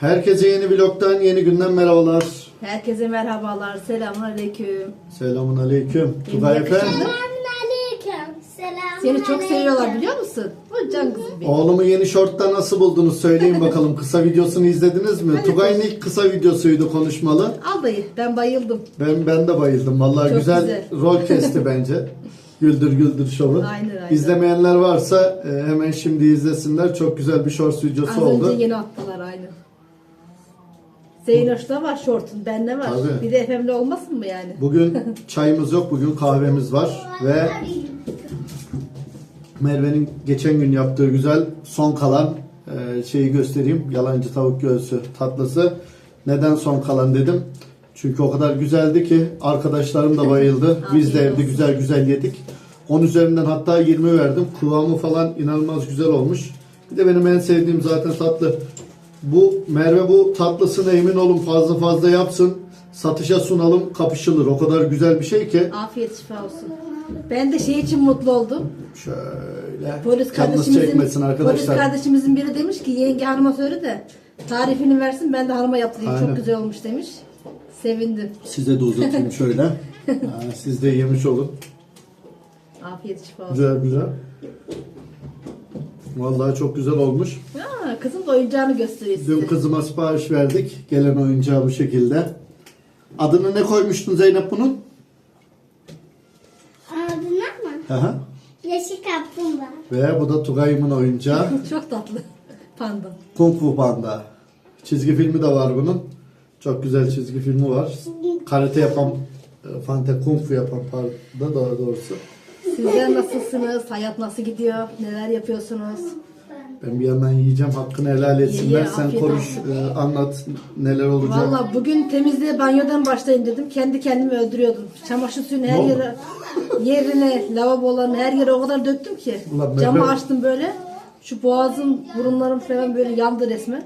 Herkese yeni vlogdan, yeni günden merhabalar. Herkese merhabalar, selamun aleyküm. Selamun aleyküm. Tugay Efe. Selamünaleyküm. Selam. Seni çok seviyorlar biliyor musun? O can kızım benim. Oğlumu yeni şortta nasıl buldunuz söyleyin bakalım. Kısa videosunu izlediniz mi? Tugay'ın ilk kısa videosuydu konuşmalı. Al dayı, ben bayıldım. Ben ben de bayıldım. Vallahi Çok güzel, güzel. rol kesti bence. Güldür Güldür şovu. Aynen, aynen. İzlemeyenler varsa e, hemen şimdi izlesinler. Çok güzel bir shorts videosu Az oldu. önce yeni attılar aynı. Zeynoş'ta var şortun, bende var. Tabii. Bir de efemli olmasın mı yani? Bugün çayımız yok, bugün kahvemiz var ve Merve'nin geçen gün yaptığı güzel son kalan e, şeyi göstereyim. Yalancı tavuk göğsü tatlısı. Neden son kalan dedim. Çünkü o kadar güzeldi ki arkadaşlarım da bayıldı. Biz de evde güzel güzel yedik. 10 üzerinden hatta 20 verdim. Kıvamı falan inanılmaz güzel olmuş. Bir de benim en sevdiğim zaten tatlı. Bu Merve bu tatlısını emin olun fazla fazla yapsın. Satışa sunalım kapışılır. O kadar güzel bir şey ki. Afiyet şifa olsun. Ben de şey için mutlu oldum. Şöyle. Polis kardeşimizin, polis arkadaşlar. kardeşimizin biri demiş ki yenge hanıma söyle de tarifini versin ben de hanıma yaptırayım. Aynen. Çok güzel olmuş demiş. Sevindim. Size de uzatayım şöyle. Ha, siz de yemiş olun. Afiyet şifa olsun. Güzel güzel. Vallahi çok güzel olmuş. Kızım da oyuncağını gösteriyor size. Dün kızıma sipariş verdik. Gelen oyuncağı bu şekilde. Adını ne koymuştun Zeynep bunun? Adına mı? Aha. Yeşil kaplumbağa. Ve bu da Tugay'ımın oyuncağı. Çok tatlı. Panda. Kung Fu Panda. Çizgi filmi de var bunun. Çok güzel çizgi filmi var. Karate yapan, e, fante kung fu yapan pardon daha doğrusu. Sizler nasılsınız? Hayat nasıl gidiyor? Neler yapıyorsunuz? Ben bir yandan yiyeceğim hakkını helal etsinler. Ye, ye, Sen afiyet konuş e, anlat neler olacak. Valla bugün temizliğe banyodan başlayayım dedim. Kendi kendimi öldürüyordum. Çamaşır suyunu her Ne oldu? yere, yerine, lavabolarına her yere o kadar döktüm ki. Ulan Camı Mehmet- açtım böyle. Şu boğazım, burunlarım falan böyle yandı resmen.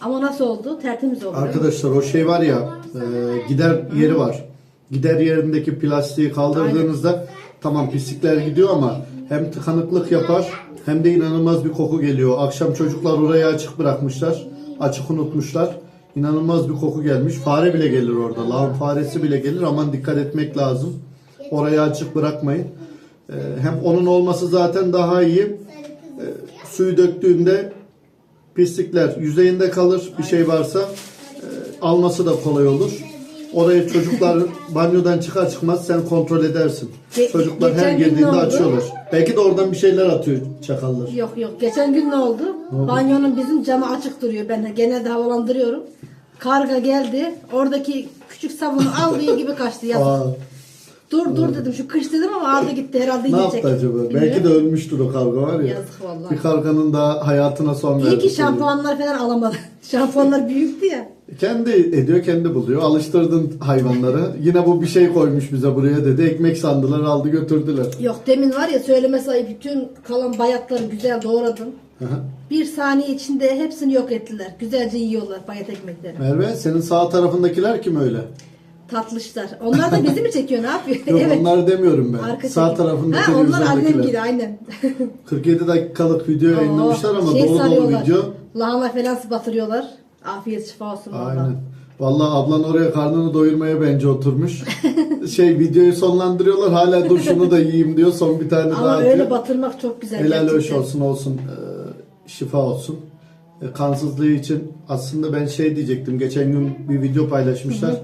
Ama nasıl oldu? Tertemiz oldu. Arkadaşlar o şey var ya e, gider yeri var. Gider yerindeki plastiği kaldırdığınızda tamam pislikler gidiyor ama hem tıkanıklık yapar hem de inanılmaz bir koku geliyor. Akşam çocuklar orayı açık bırakmışlar. Açık unutmuşlar. İnanılmaz bir koku gelmiş. Fare bile gelir orada. Lağım faresi bile gelir. Aman dikkat etmek lazım. Orayı açık bırakmayın. E, hem onun olması zaten daha iyi. E, suyu döktüğünde pislikler yüzeyinde kalır. Bir şey varsa e, alması da kolay olur. Orayı çocuklar banyodan çıkar çıkmaz sen kontrol edersin. Ge- Çocuklar her geçen gün ne girdiğinde oldu? açıyorlar. Belki de oradan bir şeyler atıyor çakallar. Yok yok. Geçen gün ne oldu? Banyonun bizim camı açık duruyor. Ben de genelde havalandırıyorum. Karga geldi. Oradaki küçük sabunu aldığı gibi kaçtı. Yazık. Aa, Dur dur dedim. Şu kış dedim ama aldı gitti. Herhalde ne yiyecek. yaptı acaba? Bilmiyorum. Belki de ölmüştür o karga var ya. Yazık vallahi. Bir karganın da hayatına son İyi verdi. ki şampuanlar falan alamadı. şampuanlar büyüktü ya. Kendi ediyor, kendi buluyor. Alıştırdın hayvanları. Yine bu bir şey koymuş bize buraya dedi. Ekmek sandılar, aldı götürdüler. Yok demin var ya söylemesi ayıp bütün kalan bayatları güzel doğradım. Hı hı. Bir saniye içinde hepsini yok ettiler. Güzelce yiyorlar bayat ekmekleri. Merve, senin sağ tarafındakiler kim öyle? Tatlışlar. Onlar da bizi mi çekiyor ne yapıyor? Yok onları demiyorum ben. Arka Sağ çekim. tarafındaki Ha onlar annem gibi aynen. 47 dakikalık video yayınlamışlar ama şey dolu dolu video. Lahana falan batırıyorlar. Afiyet şifa olsun. Aynen. Vallahi ablan oraya karnını doyurmaya bence oturmuş. şey videoyu sonlandırıyorlar hala dur şunu da yiyeyim diyor son bir tane Ama daha öyle atıyor. batırmak çok güzel. Helal hoş olsun olsun Ee, şifa olsun. Ee, kansızlığı için aslında ben şey diyecektim geçen gün bir video paylaşmışlar.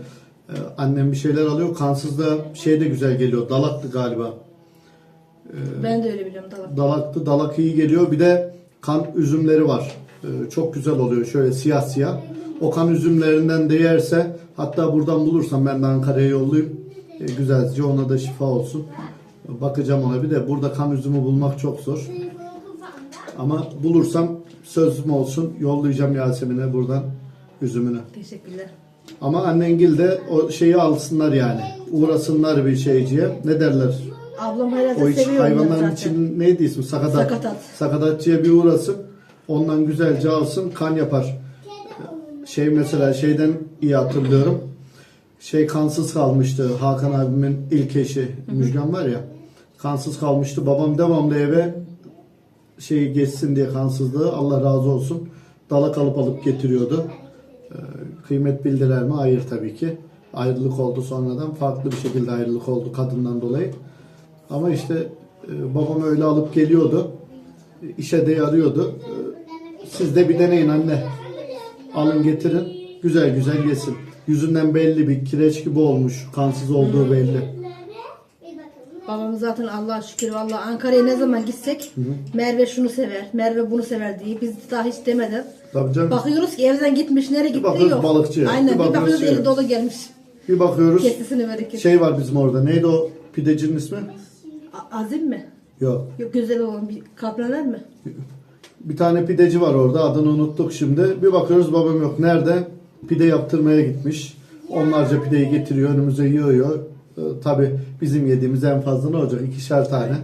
Ee, annem bir şeyler alıyor kansızlığa şey de güzel geliyor dalaktı galiba. Ben de öyle biliyorum dalak. Dalaktı, dalak iyi geliyor. Bir de kan üzümleri var. Ee, çok güzel oluyor. Şöyle siyah siyah. O kan üzümlerinden de yerse hatta buradan bulursam ben de Ankara'ya yollayayım. Ee, güzelce ona da şifa olsun. Bakacağım ona bir de. Burada kan üzümü bulmak çok zor. Ama bulursam sözüm olsun. Yollayacağım Yasemin'e buradan üzümünü. Teşekkürler. Ama annengil de o şeyi alsınlar yani. Uğrasınlar bir şeyciye. Ne derler? Ablam herhalde O iç seviyor hayvanların zaten. için neydi ismi? Sakatat. Sakatat. Sakatatçıya bir uğrasın. Ondan güzelce alsın. Kan yapar. Şey mesela şeyden iyi hatırlıyorum. Şey kansız kalmıştı. Hakan abimin ilk eşi. Müjgan var ya. Kansız kalmıştı. Babam devamlı eve şey geçsin diye kansızlığı Allah razı olsun. Dalak alıp alıp getiriyordu. Ee, kıymet bildiler mi? Hayır tabii ki. Ayrılık oldu sonradan. Farklı bir şekilde ayrılık oldu kadından dolayı. Ama işte e, babam öyle alıp geliyordu. İşe de yarıyordu. Ee, Siz de bir deneyin anne. Alın getirin. Güzel güzel yesin. Yüzünden belli bir kireç gibi olmuş. Kansız olduğu belli. Babam zaten Allah'a şükür valla Ankara'ya ne zaman gitsek Merve şunu sever, Merve bunu sever diye biz daha hiç demeden Tabii canım. bakıyoruz ki evden gitmiş nereye gitti bakıyoruz yok. balıkçıya, bir Aynen bir bakıyoruz şeye. eli dolu gelmiş. Bir bakıyoruz. Kesesini verirken. Şey var bizim orada. Neydi o pidecinin ismi? A- Azim mi? Yok. Yok güzel olan bir kaplaner mi? Bir tane pideci var orada. Adını unuttuk şimdi. Bir bakıyoruz babam yok. Nerede? Pide yaptırmaya gitmiş. Onlarca pideyi getiriyor. Önümüze yığıyor. Ee, Tabii bizim yediğimiz en fazla ne olacak? İkişer tane.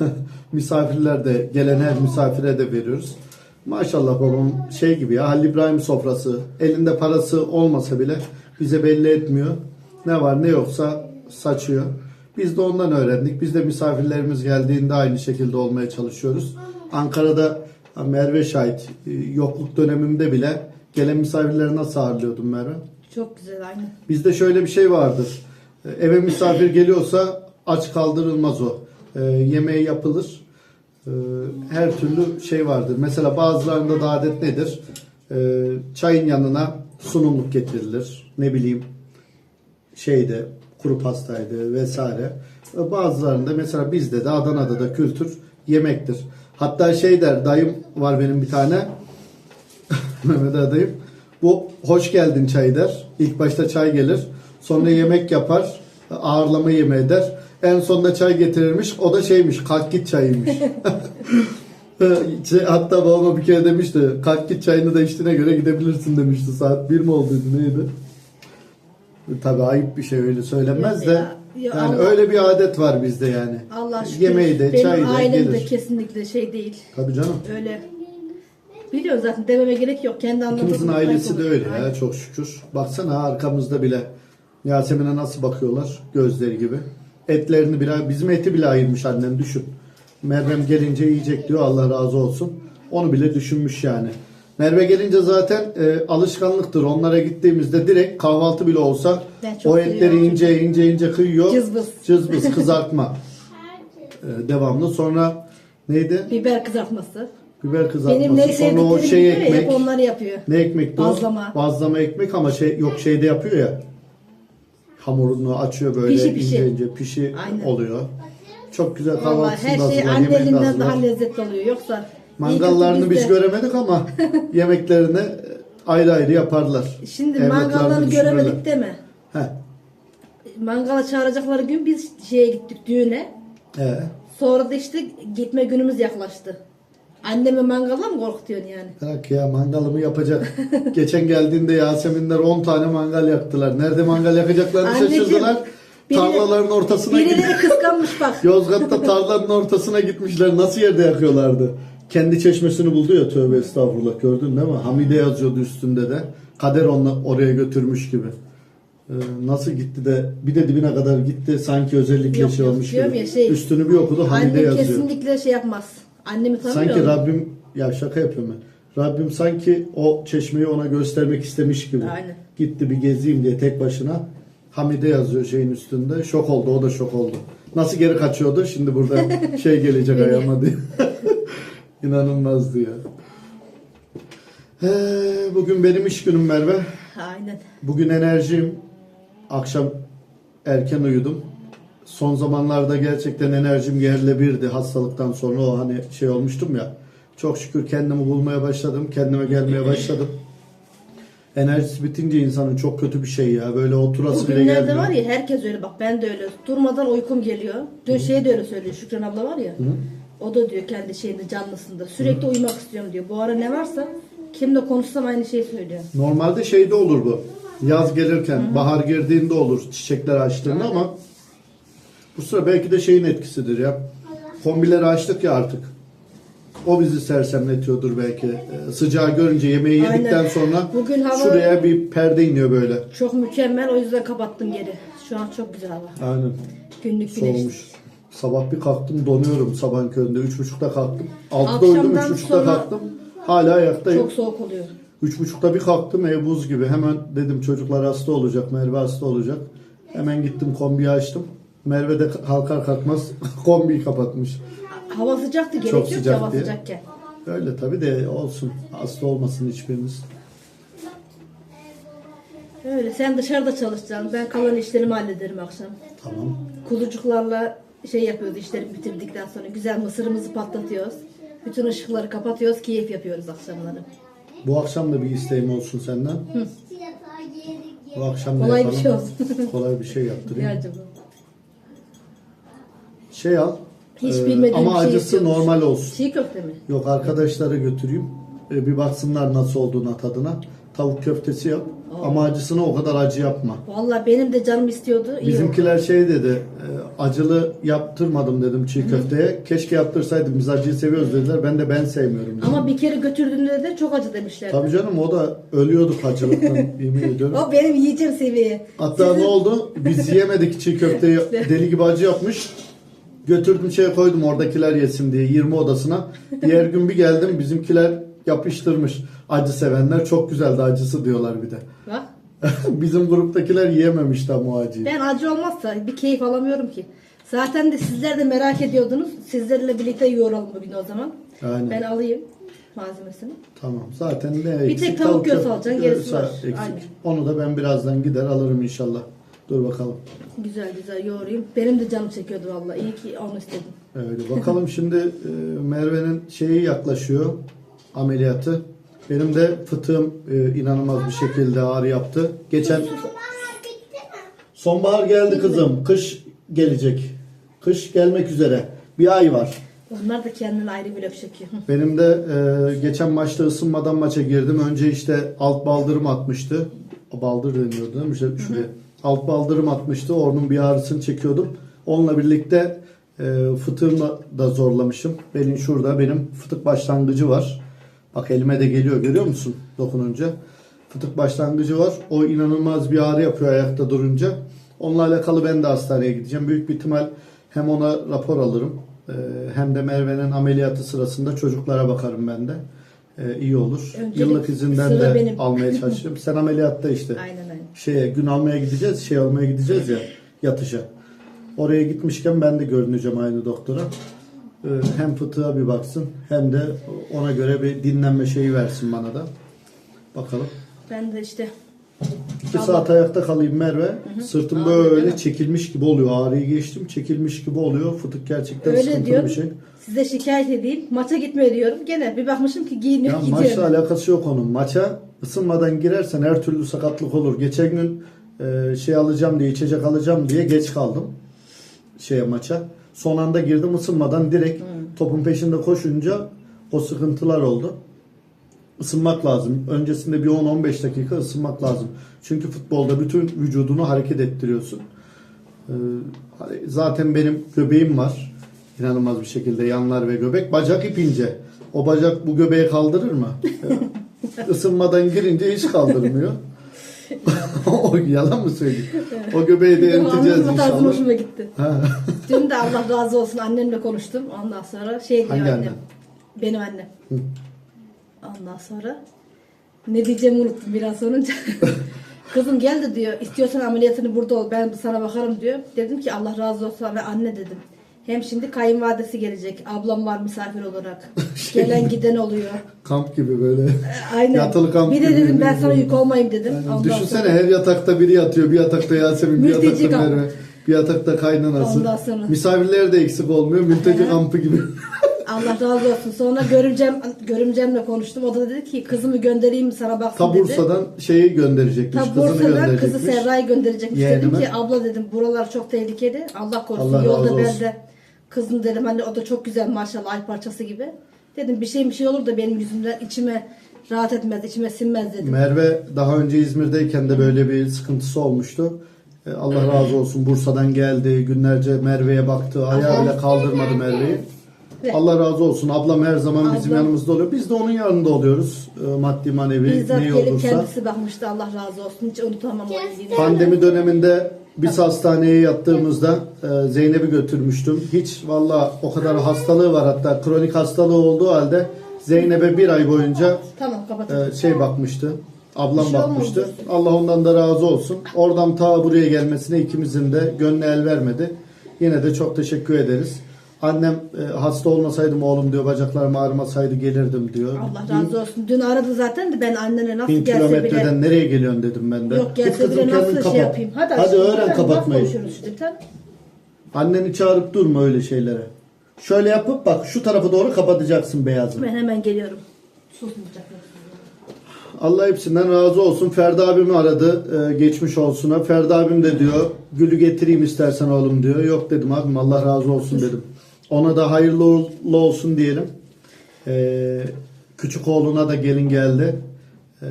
Misafirler de gelen her misafire de veriyoruz. Maşallah babam şey gibi ya Halil İbrahim sofrası. Elinde parası olmasa bile bize belli etmiyor. Ne var ne yoksa saçıyor. Biz de ondan öğrendik. Biz de misafirlerimiz geldiğinde aynı şekilde olmaya çalışıyoruz. Ankara'da Merve şahit e, yokluk dönemimde bile gelen misafirleri nasıl ağırlıyordum Merve? Çok güzel aynen. Bizde şöyle bir şey vardır. E, Eve misafir geliyorsa aç kaldırılmaz o. E, yemeği yapılır. E, her türlü şey vardır. Mesela bazılarında da adet nedir? E, çayın yanına sunumluk getirilir. Ne bileyim şeyde kuru pastaydı vesaire. E, Bazılarında mesela bizde de Adana'da da kültür yemektir. Hatta şey der dayım var benim bir tane Mehmet dayım. Bu hoş geldin çay der. İlk başta çay gelir. Sonra yemek yapar. Ağırlama yemeği der. En sonunda çay getirirmiş. O da şeymiş kalk git çayıymış. Şey, Hatta babama bir kere demişti. Kalk git çayını da içtiğine göre gidebilirsin demişti. Saat bir mi olduydu neydi? Tabii ayıp bir şey öyle söylenmez de. Ya, ya yani Allah- öyle bir adet var bizde yani. Allah şükür. Yemeği de Benim çayı da ailem de kesinlikle şey değil. Tabii canım. Öyle. Biliyoruz zaten dememe gerek yok. Kendi bir ailesi de öyle ya çok şükür. Baksana arkamızda bile Yasemin'e nasıl bakıyorlar gözleri gibi. Etlerini bile bizim eti bile ayırmış annem düşün. Mervem gelince yiyecek diyor Allah razı olsun. Onu bile düşünmüş yani. Merve gelince zaten e, alışkanlıktır. Onlara gittiğimizde direkt kahvaltı bile olsa o etleri seviyorum ince ince ince kıyıyor. Cızbız. Cızbız kızartma. E, devamlı sonra neydi? Biber kızartması. Biber kızartması. Benim ne sonra o şey ekmek. hep onları yapıyor. Ne ekmekti o? Bazlama. Bazlama ekmek ama şey yok şeyde yapıyor ya. Hamurunu açıyor böyle Pişi pişi. ince ince pişi Aynen. oluyor. Çok güzel Vallahi kahvaltısını her şey hazırlar, anne elinden hazırlar. daha lezzetli oluyor. Yoksa iyi Mangallarını kötü biz bizde- göremedik ama yemeklerini ayrı ayrı yaparlar. Şimdi Evlatlarını mangallarını düşünürler. göremedik deme. He. Mangala çağıracakları gün biz şeye gittik düğüne. He. Sonra da işte gitme günümüz yaklaştı. Annemi mangala mı korkutuyorsun yani? Bırak ya mangalımı yapacak. Geçen geldiğinde Yaseminler 10 tane mangal yaktılar. Nerede mangal yakacaklarını Anneciğim, şaşırdılar. biri- Tarlaların ortasına. Birileri kıskanmış bak. Yozgat'ta tarlanın ortasına gitmişler. Nasıl yerde yakıyorlardı? Kendi çeşmesini buldu ya tövbe estağfurullah gördün değil mi? Hamide yazıyordu üstünde de. Kader onu oraya götürmüş gibi. Ee, nasıl gitti de bir de dibine kadar gitti sanki özellikle Yok, şey yok, olmuş diyorum gibi. ya, şey, Üstünü bir okudu Hamide Annem yazıyor. kesinlikle şey yapmaz. Annemi tanıyor Sanki? Rabbim ya şaka yapıyorum ben. Rabbim sanki o çeşmeyi ona göstermek istemiş gibi. Aynen. Gitti bir gezeyim diye tek başına. Hamide yazıyor şeyin üstünde. Şok oldu o da şok oldu. Nasıl geri kaçıyordu? Şimdi burada şey gelecek ayağıma diye. İnanılmazdı ya. He, bugün benim iş günüm Merve. Aynen. Bugün enerjim. Akşam erken uyudum. Son zamanlarda gerçekten enerjim yerle birdi hastalıktan sonra o hani şey olmuştum ya. Çok şükür kendimi bulmaya başladım. Kendime gelmeye başladım. Enerjisi bitince insanın çok kötü bir şey ya. Böyle oturası bile Bugünlerde gelmiyor. var ya herkes öyle bak ben de öyle. Durmadan uykum geliyor. Dün şey de öyle söylüyor Şükran abla var ya. O da diyor kendi şeyinde canlısında. Sürekli uyumak istiyorum diyor. Bu ara ne varsa kimle konuşsam aynı şeyi söylüyor. Normalde şeyde olur bu. Yaz gelirken, bahar girdiğinde olur çiçekler açtığında ama bu sıra belki de şeyin etkisidir ya. Kombileri açtık ya artık. O bizi sersemletiyordur belki. Ee, Sıcağı görünce yemeği Aynen. yedikten sonra Bugün hava- şuraya bir perde iniyor böyle. Çok mükemmel o yüzden kapattım geri. Şu an çok güzel hava. Aynen. Günlük güneş. Soğumuş. Sabah bir kalktım donuyorum sabahın köründe. Üç buçukta kalktım. Altıda uyudum, üç buçukta sonra- kalktım. Hala ayaktayım. Çok soğuk oluyor. Üç buçukta bir kalktım ev buz gibi. Hemen dedim çocuklar hasta olacak, Merve hasta olacak. Hemen gittim kombiyi açtım. Merve de kalkar kalkmaz kombiyi kapatmış. Hava sıcaktı gerek Çok yok sıcak hava diye. sıcakken. Öyle tabii de olsun. Hasta olmasın hiçbiriniz. Öyle sen dışarıda çalışacaksın. Ben kalan işlerimi hallederim akşam. Tamam. Kuzucuklarla şey yapıyoruz işleri bitirdikten sonra güzel mısırımızı patlatıyoruz. Bütün ışıkları kapatıyoruz, keyif yapıyoruz akşamları. Bu akşam da bir isteğim olsun senden. Bu akşam da Kolay bir yapalım. şey olsun. Kolay bir şey yaptırayım. Ne acaba? Şey al. Hiç e, bilmediğim ama bir şey acısı istiyormuş. normal olsun. Çiğ köfte mi? Yok arkadaşlara götüreyim. E, bir baksınlar nasıl olduğuna tadına. Tavuk köftesi yap. Ama acısını o kadar acı yapma. Vallahi benim de canım istiyordu. iyi oldu. Bizimkiler şey dedi. e, acılı yaptırmadım dedim çiğ köfteye. Keşke yaptırsaydım biz acıyı seviyoruz dediler. Ben de ben sevmiyorum. dedim. Ama bir kere götürdüğünde de çok acı demişler. Tabii canım o da ölüyorduk acılıktan yemin ediyorum. O benim yiyeceğim seviye. Hatta ne oldu? Biz yiyemedik çiğ köfteyi. Deli gibi acı yapmış. Götürdüm şeye koydum oradakiler yesin diye 20 odasına. Diğer gün bir geldim bizimkiler yapıştırmış. Acı sevenler çok güzeldi acısı diyorlar bir de. Bak. Bizim gruptakiler yiyememişti ama o acıyı. Ben acı olmazsa bir keyif alamıyorum ki. Zaten de sizler de merak ediyordunuz. Sizlerle birlikte yoğuralım bugün o zaman. Aynen. Ben alayım malzemesini. Tamam. Zaten ne tek eksik? tavuk göğsü alacaksın, gerisi göğsü var. eksik. Aynen. Onu da ben birazdan gider alırım inşallah. Dur bakalım. Güzel güzel yoğurayım. Benim de canım çekiyordu vallahi. İyi ki onu istedim. Öyle bakalım şimdi e, Merve'nin şeyi yaklaşıyor ameliyatı. Benim de fıtığım e, inanılmaz bir şekilde ağrı yaptı. Geçen sonbahar geldi kızım. Kış gelecek. Kış gelmek üzere. Bir ay var. Onlar da kendine ayrı bir laf çekiyor. Benim de e, geçen maçta ısınmadan maça girdim. Önce işte alt baldırım atmıştı. Baldır deniyordu değil mi? İşte şuraya. Alt baldırım atmıştı. Ornun bir ağrısını çekiyordum. Onunla birlikte e, fıtığımı da zorlamışım. Benim şurada benim fıtık başlangıcı var. Bak elime de geliyor görüyor musun dokununca? Fıtık başlangıcı var. O inanılmaz bir ağrı yapıyor ayakta durunca. Onunla alakalı ben de hastaneye gideceğim. Büyük bir ihtimal hem ona rapor alırım. e, Hem de Merve'nin ameliyatı sırasında çocuklara bakarım ben de. E, iyi olur. Öncelik Yıllık izinden de benim. almaya çalışıyorum. Sen ameliyatta işte aynen. Şeye gün almaya gideceğiz, şey almaya gideceğiz ya yatışa. Oraya gitmişken ben de görüneceğim aynı doktora. Ee, Hem fıtığa bir baksın hem de ona göre bir dinlenme şeyi versin bana da. Bakalım. Ben de işte İki Allah- saat ayakta kalayım Merve. Sırtım Ağrıyor, değil böyle mi? çekilmiş gibi oluyor. Ağrıyı geçtim çekilmiş gibi oluyor. Fıtık gerçekten öyle sıkıntılı diyorum. bir şey. Size şikayet edeyim. Maça gitme diyorum. Gene bir bakmışım ki giyiniyor Ya gidiyorum. maçla alakası yok onun. Maça ısınmadan girersen her türlü sakatlık olur. Geçen gün e, şey alacağım diye içecek alacağım diye geç kaldım şeye maça. Son anda girdim ısınmadan direkt topun peşinde koşunca o sıkıntılar oldu. Isınmak lazım. Öncesinde bir 10-15 dakika ısınmak lazım. Çünkü futbolda bütün vücudunu hareket ettiriyorsun. Ee, zaten benim göbeğim var. İnanılmaz bir şekilde yanlar ve göbek. Bacak ipince. O bacak bu göbeği kaldırır mı? Isınmadan girince hiç kaldırmıyor. o yalan mı söyleyeyim? O göbeği de eriteceğiz inşallah. hoşuma gitti. Ha. Dün de Allah razı olsun annemle konuştum. Ondan sonra şey diyor Hangi annem. annen? Benim annem. Ondan sonra ne diyeceğimi unuttum biraz sonunca. Kızım gel de diyor istiyorsan ameliyatını burada ol ben sana bakarım diyor. Dedim ki Allah razı olsun ve anne dedim. Hem şimdi kayınvalidesi gelecek. Ablam var misafir olarak. Gelen giden oluyor. Kamp gibi böyle. Aynen. Yatılı kamp bir de gibi. dedim ben sana yük olmayayım dedim. Yani Ondan düşünsene sonra- her yatakta biri yatıyor. Bir yatakta Yasemin, bir Mülteci yatakta kamp. Merve, bir yatakta kaynanası. Ondan sonra- Misafirler de eksik olmuyor. Mülteci kampı gibi. Allah razı olsun. Sonra görümcem, görümcemle konuştum. O da dedi ki kızımı göndereyim mi sana baksın Ta dedi. Bursa'dan şeyi gönderecekmiş. Ta kızını Bursa'dan gönderecekmiş. kızı Serra'yı gönderecekmiş. Yeğenime. Dedim ki abla dedim buralar çok tehlikeli. Allah korusun. Allah razı Yolda olsun. de kızım dedim hani o da çok güzel maşallah ay parçası gibi. Dedim bir şey bir şey olur da benim yüzümden içime rahat etmez, içime sinmez dedim. Merve daha önce İzmir'deyken de böyle bir sıkıntısı olmuştu. E, Allah razı olsun Bursa'dan geldi. Günlerce Merve'ye baktı. Ayağı bile kaldırmadı Merve'yi. Ve- Allah razı olsun. Ablam her zaman bizim Ablam- yanımızda oluyor. Biz de onun yanında oluyoruz. E, Maddi manevi Bizzat ne gelip olursa. kendisi bakmıştı Allah razı olsun. Hiç unutamam o iyiliğini. Pandemi döneminde biz hastaneye yattığımızda e, Zeynep'i götürmüştüm. Hiç valla o kadar hastalığı var hatta kronik hastalığı olduğu halde Zeynep'e bir ay boyunca Tamam kapatalım. e, şey bakmıştı. Ablam Bir şey bakmıştı. olmadı. Allah ondan da razı olsun. Oradan ta buraya gelmesine ikimizin de gönlü el vermedi. Yine de çok teşekkür ederiz. Annem e, hasta olmasaydım oğlum diyor bacaklarım ağrımasaydı gelirdim diyor. Allah razı olsun. Dün aradı zaten de ben annene nasıl Bin gelse kilometreden bile nereye geliyorsun dedim ben de. yok Git gelse kızım bile kendin nasıl kapat. şey yapayım. Hadi, Hadi aşkım, öğren lütfen, kapatmayı. Nasıl konuşuruz şimdi lütfen. Anneni çağırıp durma öyle şeylere. Şöyle yapıp bak şu tarafa doğru kapatacaksın beyazı. Ben hemen geliyorum. Susmayacaklar. Allah hepsinden razı olsun. Ferdi abimi aradı. e, geçmiş olsuna. Ferdi abim de diyor gülü getireyim istersen oğlum diyor. Yok dedim abim Allah razı olsun dedim. Ona da hayırlı uğurlu olsun diyelim. E, küçük oğluna da gelin geldi. E,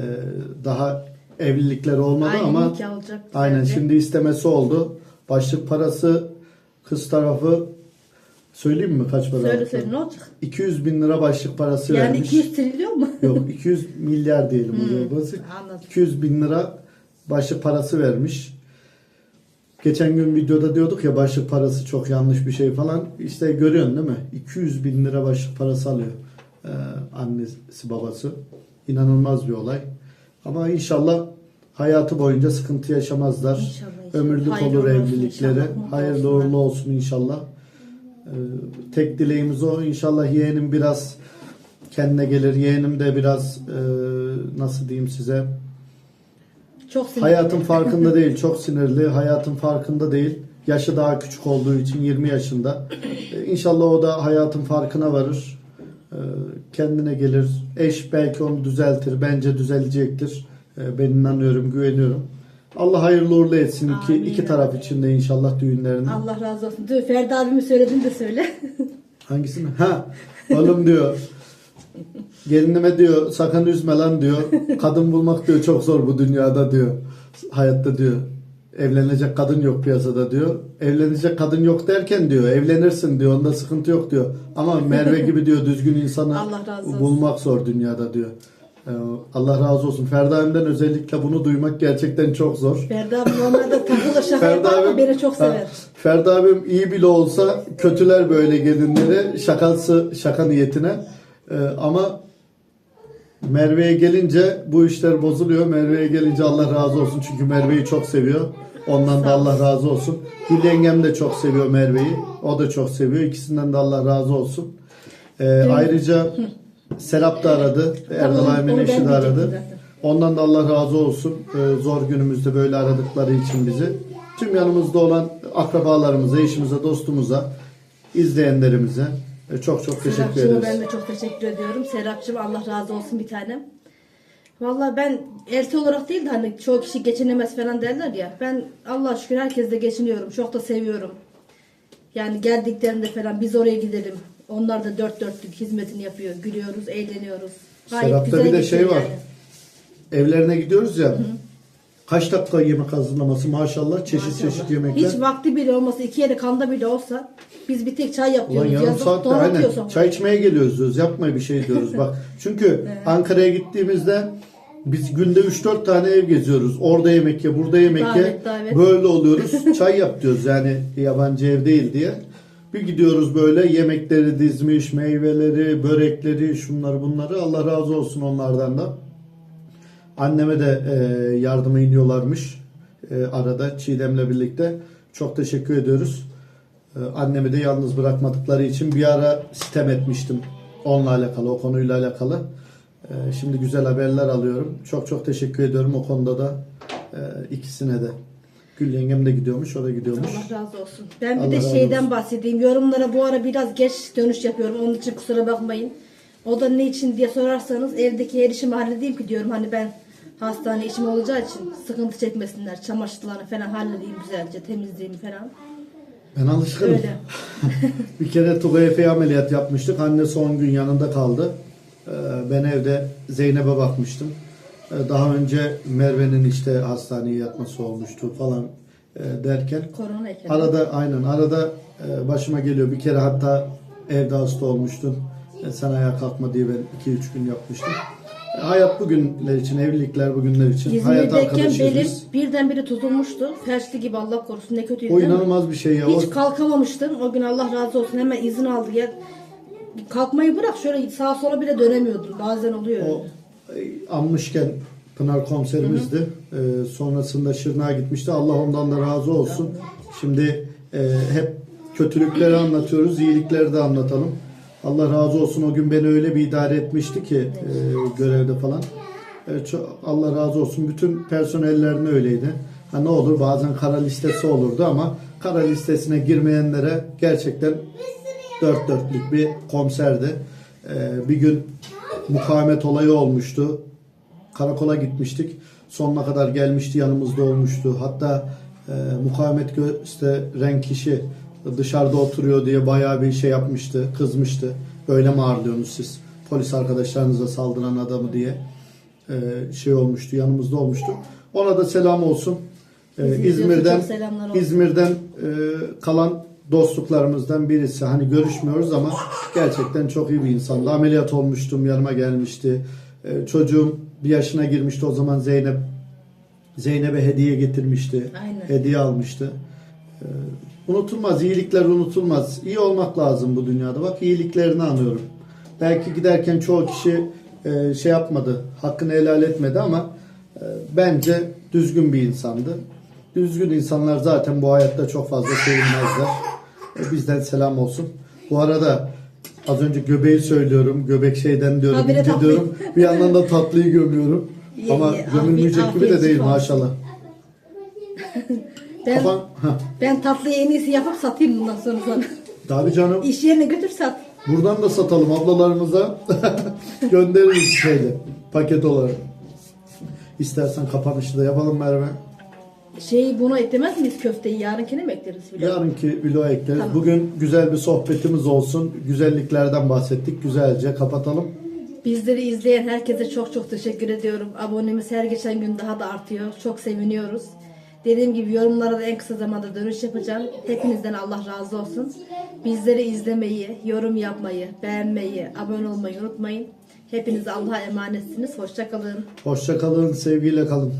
daha evlilikleri olmadı Aynen, ama aynen şimdi istemesi oldu. Başlık parası kız tarafı söyleyeyim mi kaç para? Söyle söyle ne olacak? 200 bin lira başlık parası Yani vermiş. 200 trilyon mu? Yok 200 milyar diyelim anladım. 200 bin lira başlık parası vermiş. Geçen gün videoda diyorduk ya başlık parası çok yanlış bir şey falan. İşte görüyorsun değil mi? 200 bin lira başlık parası alıyor ee, annesi babası. İnanılmaz bir olay. Ama inşallah hayatı boyunca sıkıntı yaşamazlar. İnşallah, inşallah. Ömürlük Hayırlı olur evlilikleri. inşallah, Hayırlı uğurlu olsun inşallah. Ee, tek dileğimiz o. İnşallah yeğenim biraz kendine gelir. Yeğenim de biraz e, nasıl diyeyim size Çok sinirli. hayatın farkında değil. Çok sinirli. Hayatın farkında değil. Yaşı daha küçük olduğu için 20 yaşında. Ee, İnşallah o da hayatın farkına varır. Ee, kendine gelir. Eş belki onu düzeltir. Bence düzelecektir. Ee, ben inanıyorum, güveniyorum. Allah hayırlı uğurlu etsin iki, Amin. iki taraf için de inşallah düğünlerini. Allah razı olsun. Dur Ferdi abimi söyledin de söyle. Hangisini? Ha, oğlum diyor. Gelinime diyor sakın üzme lan diyor. Kadın bulmak diyor çok zor bu dünyada diyor. Hayatta diyor. Evlenecek kadın yok piyasada diyor. Evlenecek kadın yok derken diyor evlenirsin diyor. Onda sıkıntı yok diyor. Ama Merve gibi diyor düzgün insanı bulmak zor dünyada diyor. Ee, Allah razı olsun. Ferdi abimden özellikle bunu duymak gerçekten çok zor. Ferdi abi normalde takılır şaka abim, beni çok sever. Ha, Ferdi abim iyi bile olsa kötüler böyle gelinleri şakası şaka niyetine. Ee, ama Merve'ye gelince bu işler bozuluyor. Merve'ye gelince Allah razı olsun çünkü Merve'yi çok seviyor. Ondan da Allah razı olsun. Gül yengem de çok seviyor Merve'yi. O da çok seviyor. İkisinden de Allah razı olsun. Ee, ayrıca Serap da aradı. Erdal Aymen eşi de aradı. Ondan da Allah razı olsun. Ee, zor günümüzde böyle aradıkları için bizi. Tüm yanımızda olan akrabalarımıza, eşimize, dostumuza, izleyenlerimize çok çok teşekkür ederiz. ben de çok teşekkür ediyorum. Serapcığım Allah razı olsun bir tanem. Valla ben elti olarak değil de hani çoğu kişi geçinemez falan derler ya. Ben Allah şükür herkesle geçiniyorum. Çok da seviyorum. Yani geldiklerinde falan biz oraya gidelim. Onlar da dört dörtlük hizmetini yapıyor. Gülüyoruz, eğleniyoruz. Gayet Serap'ta güzel bir de geçiyor şey var. yani. Evlerine gidiyoruz ya. Kaç dakika yemek hazırlaması maşallah. Çeşit Maşallah. çeşit yemekler. Hiç vakti bile olmasa iki yere kanda bile olsa biz bir tek çay Ulan yapıyoruz. yarım Yazık saatte aynen. Çay içmeye geliyoruz diyoruz. Yapma bir şey diyoruz. Bak çünkü Ankara'ya gittiğimizde biz günde 3-4 tane ev geziyoruz. Orada yemek ye, burada yemek ye. Davet, davet. Böyle oluyoruz. Çay yap diyoruz yani yabancı ev değil diye. Bir gidiyoruz böyle yemekleri dizmiş, meyveleri, börekleri, şunları bunları. Allah razı olsun onlardan da. Anneme de e, yardıma iniyorlarmış e, arada Çiğdem'le birlikte. Çok teşekkür ediyoruz. E, annemi de yalnız bırakmadıkları için bir ara sitem etmiştim onunla alakalı, o konuyla alakalı. E, şimdi güzel haberler alıyorum. Çok çok teşekkür ediyorum o konuda da e, ikisine de. Gül yengem de gidiyormuş, o da gidiyormuş. Allah razı olsun. Ben bir Allah de razı şeyden olsun. bahsedeyim. Yorumlara bu ara biraz geç dönüş yapıyorum. Onun için kusura bakmayın. O da ne için diye sorarsanız evdeki her işimi halledeyim ki diyorum. Hani ben hastane işim olacağı için sıkıntı çekmesinler. Çamaşırlarını falan halledeyim güzelce temizleyeyim falan. Ben alışkınım. Öyle. Bir kere Tugay Efe'ye ameliyat yapmıştık. Anne son gün yanında kaldı. Ee, Ben evde Zeynep'e bakmıştım. Ee, Daha önce Merve'nin işte hastaneye yatması olmuştu falan e, derken. Korona iken. Arada aynen arada e, başıma geliyor. Bir kere hatta evde hasta olmuştun. E, Sen ayağa kalkma diye ben 2-3 gün yapmıştım. E, Hayat bugünler için, evlilikler bugünler için. Hayat İzmir'deyken arkadaşıyız belim biz. birdenbire tutulmuştu. Felçli gibi Allah korusun ne kötüydü O değil mi? inanılmaz bir şey ya. O- Hiç kalkamamıştım. O gün Allah razı olsun hemen izin aldı ya. kalkmayı bırak şöyle sağa sola bile dönemiyordum. Bazen oluyor. O e, anmışken Pınar komiserimizdi. E, sonrasında Şırnak'a gitmişti. Allah ondan da razı olsun. Şimdi e, hep kötülükleri anlatıyoruz, iyilikleri de anlatalım. Allah razı olsun. O gün beni öyle bir idare etmişti ki e, görevde falan. E, çok, Allah razı olsun. Bütün personellerine öyleydi. Ha, ne olur bazen kara listesi olurdu ama kara listesine girmeyenlere gerçekten dört dörtlük bir komiserdi. Ee, bir gün mukavemet olayı olmuştu. Karakola gitmiştik. Sonuna kadar gelmişti yanımızda olmuştu. Hatta e, mukavemet gösteren kişi dışarıda oturuyor diye bayağı bir şey yapmıştı, kızmıştı. Böyle mi ağırlıyorsunuz siz? Polis arkadaşlarınıza saldıran adamı diye e, şey olmuştu, yanımızda olmuştu. Ona da selam olsun. E, İzmir'den. İzmir'den e, kalan dostluklarımızdan birisi. Hani görüşmüyoruz ama gerçekten çok iyi bir insandı. Ameliyat olmuştum, yanıma gelmişti. E, çocuğum bir yaşına girmişti o zaman Zeynep. Zeynep'e hediye getirmişti. Aynen. Hediye almıştı. E, unutulmaz, iyilikler unutulmaz. İyi olmak lazım bu dünyada. Bak iyiliklerini anıyorum. Belki giderken çoğu kişi e, şey yapmadı, hakkını helal etmedi ama e, bence düzgün bir insandı. Düzgün insanlar zaten bu hayatta çok fazla sevilmezler. E, bizden selam olsun. Bu arada az önce göbeği söylüyorum. Göbek şeyden diyorum, Habire ince tatlı. diyorum. Bir yandan da tatlıyı gömüyorum. Ama ye, gömülmeyecek gibi de değil maşallah. Ben, Kafan, Heh. ben tatlıyı en iyisi yapıp satayım bundan sonra sana. Tabii canım. İş yerine götür sat. Buradan da satalım ablalarımıza. Göndeririz şeyle paket olarak. İstersen kapanışı da yapalım Merve. Şey bunu eklemez miyiz köfteyi? Yarınkine mi ekleriz? bile? Yarınki vloga ekleriz. Tamam. Bugün güzel bir sohbetimiz olsun. Güzelliklerden bahsettik. Güzelce kapatalım. Bizleri izleyen herkese çok çok teşekkür ediyorum. Abonemiz her geçen gün daha da artıyor. Çok seviniyoruz. Dediğim gibi yorumlara da en kısa zamanda dönüş yapacağım. Hepinizden Allah razı olsun. Bizleri izlemeyi, yorum yapmayı, beğenmeyi, abone olmayı unutmayın. Hepiniz Allah'a emanetsiniz. Hoşçakalın. Hoşça kalın, sevgiyle kalın.